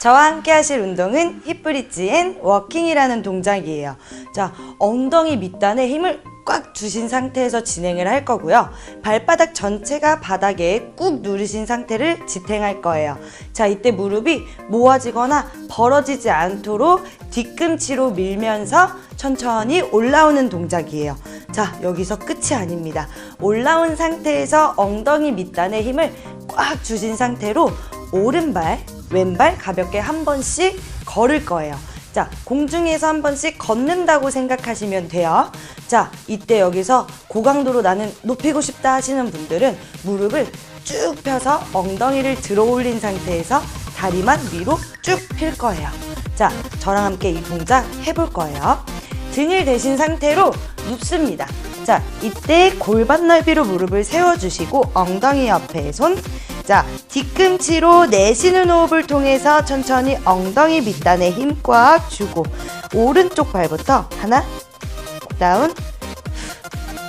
저와 함께 하실 운동은 힙브릿지 앤 워킹이라는 동작이에요. 자, 엉덩이 밑단에 힘을 꽉 주신 상태에서 진행을 할 거고요. 발바닥 전체가 바닥에 꾹 누르신 상태를 지탱할 거예요. 자, 이때 무릎이 모아지거나 벌어지지 않도록 뒤꿈치로 밀면서 천천히 올라오는 동작이에요. 자, 여기서 끝이 아닙니다. 올라온 상태에서 엉덩이 밑단에 힘을 꽉 주신 상태로 오른발, 왼발 가볍게 한 번씩 걸을 거예요. 자, 공중에서 한 번씩 걷는다고 생각하시면 돼요. 자, 이때 여기서 고강도로 나는 높이고 싶다 하시는 분들은 무릎을 쭉 펴서 엉덩이를 들어 올린 상태에서 다리만 위로 쭉 필 거예요. 자, 저랑 함께 이 동작 해볼 거예요. 등을 대신 상태로 눕습니다. 자, 이때 골반 넓이로 무릎을 세워주시고 엉덩이 옆에 손. 자, 뒤꿈치로 내쉬는 호흡을 통해서 천천히 엉덩이 밑단에 힘 꽉 주고 오른쪽 발부터 하나, 다운.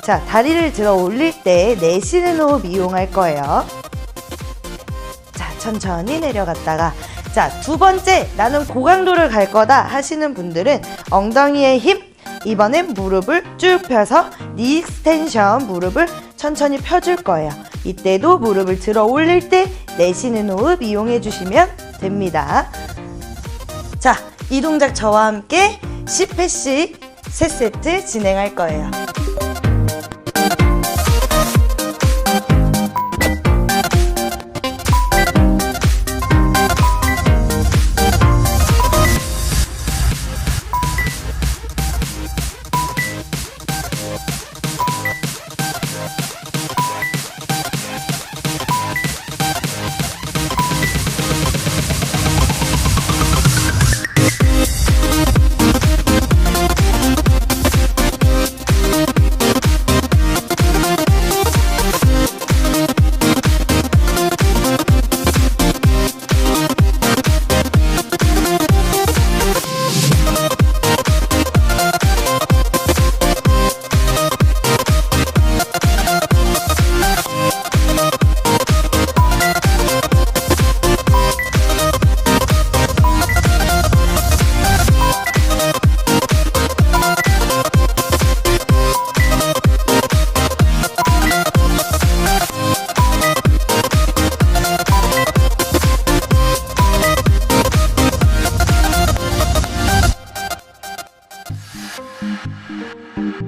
자, 다리를 들어 올릴 때 내쉬는 호흡 이용할 거예요. 자, 천천히 내려갔다가 자, 두 번째 나는 고강도를 갈 거다 하시는 분들은 엉덩이에 힘 이번엔 무릎을 쭉 펴서 니 익스텐션 무릎을 천천히 펴줄 거예요. 이때도 무릎을 들어 올릴 때 내쉬는 호흡 이용해 주시면 됩니다. 자, 이 동작 저와 함께 10회씩 3세트 진행할 거예요. you